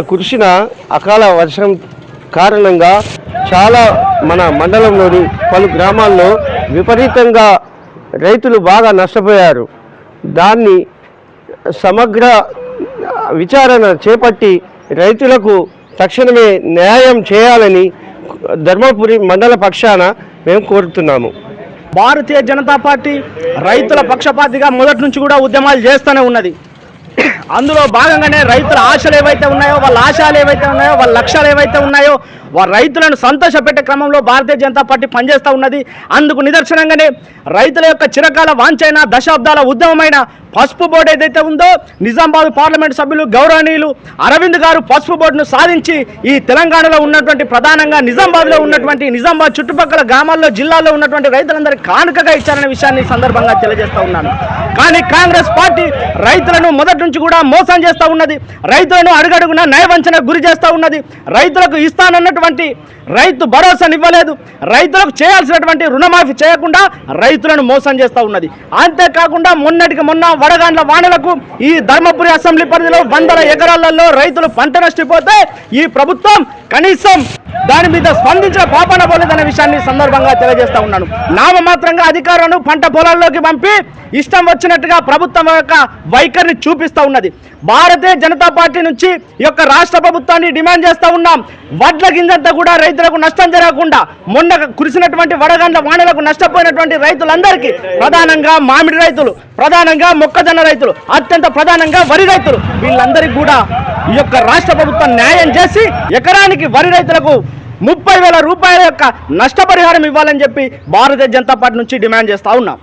కురిసిన అకాల వర్షం కారణంగా చాలా మన మండలంలోని పలు గ్రామాల్లో విపరీతంగా రైతులు బాగా నష్టపోయారు. దాన్ని సమగ్ర విచారణ చేపట్టి రైతులకు తక్షణమే న్యాయం చేయాలని ధర్మపురి మండల పక్షాన మేము కోరుతున్నాము. భారతీయ జనతా పార్టీ రైతుల పక్షపాతిగా మొదటి నుంచి కూడా ఉద్యమాలు చేస్తూనే ఉన్నది. అందులో భాగంగానే రైతుల ఆశలు ఏవైతే ఉన్నాయో వాళ్ళ ఆశయాలు ఏవైతే ఉన్నాయో వాళ్ళ లక్ష్యాలు ఏవైతే ఉన్నాయో వారు రైతులను సంతోషపెట్టే క్రమంలో భారతీయ జనతా పార్టీ పనిచేస్తూ ఉన్నది. అందుకు నిదర్శనంగానే రైతుల యొక్క చిరకాల వాంఛైన దశాబ్దాల ఉద్యమమైన పసుపు బోర్డు ఏదైతే ఉందో నిజామాబాద్ పార్లమెంట్ సభ్యులు గౌరవనీయులు అరవింద్ గారు పసుపు బోర్డును సాధించి ఈ తెలంగాణలో ఉన్నటువంటి ప్రధానంగా నిజామాబాద్లో ఉన్నటువంటి నిజామాబాద్ చుట్టుపక్కల గ్రామాల్లో జిల్లాల్లో ఉన్నటువంటి రైతులందరికీ కానుకగా ఇచ్చారనే విషయాన్ని ఈ సందర్భంగా తెలియజేస్తూ ఉన్నాను. కానీ కాంగ్రెస్ పార్టీ రైతులను మొదటి నుంచి కూడా మోసం చేస్తూ ఉన్నది. రైతులను అడుగడుగున నయవంచనకు గురి చేస్తూ ఉన్నది. రైతులకు ఇస్తానన్నటువంటి రైతు భరోసానివ్వలేదు. రైతులకు చేయాల్సినటువంటి రుణమాఫీ చేయకుండా రైతులను మోసం చేస్తూ ఉన్నది. అంతేకాకుండా మొన్నటికి మొన్న వడగాండ్ల వానలకు ఈ ధర్మపురి అసెంబ్లీ పరిధిలో వందల ఎకరాలలో రైతులు పంట నష్టపోతే ఈ ప్రభుత్వం కనీసం దాని మీద స్పందించిన పాపన పోలేదనే విషయాన్ని సందర్భంగా తెలియజేస్తా ఉన్నాను. నామమాత్రంగా అధికారులను పంట పొలాల్లోకి పంపి ఇష్టం వచ్చినట్టుగా ప్రభుత్వం యొక్క వైఖరిని చూపిస్తూ ఉన్నది. భారతీయ జనతా పార్టీ నుంచి ఈ యొక్క రాష్ట్ర ప్రభుత్వాన్ని డిమాండ్ చేస్తూ ఉన్నాం. వడ్ల గింజంతా కూడా రైతులకు నష్టం జరగకుండా మొన్న కురిసినటువంటి వడగండ్ల వానలకు నష్టపోయినటువంటి రైతులందరికీ ప్రధానంగా మామిడి రైతులు ప్రధానంగా మొక్కజొన్న రైతులు అత్యంత ప్రధానంగా వరి రైతులు. వీళ్ళందరికీ కూడా ఈ యొక్క రాష్ట్ర ప్రభుత్వం న్యాయం చేసి ఎకరానికి వరి రైతులకు ముప్పై వేల రూపాయల యొక్క నష్టపరిహారం ఇవ్వాలని చెప్పి భారతీయ జనతా పార్టీ నుంచి డిమాండ్ చేస్తా ఉన్నాం.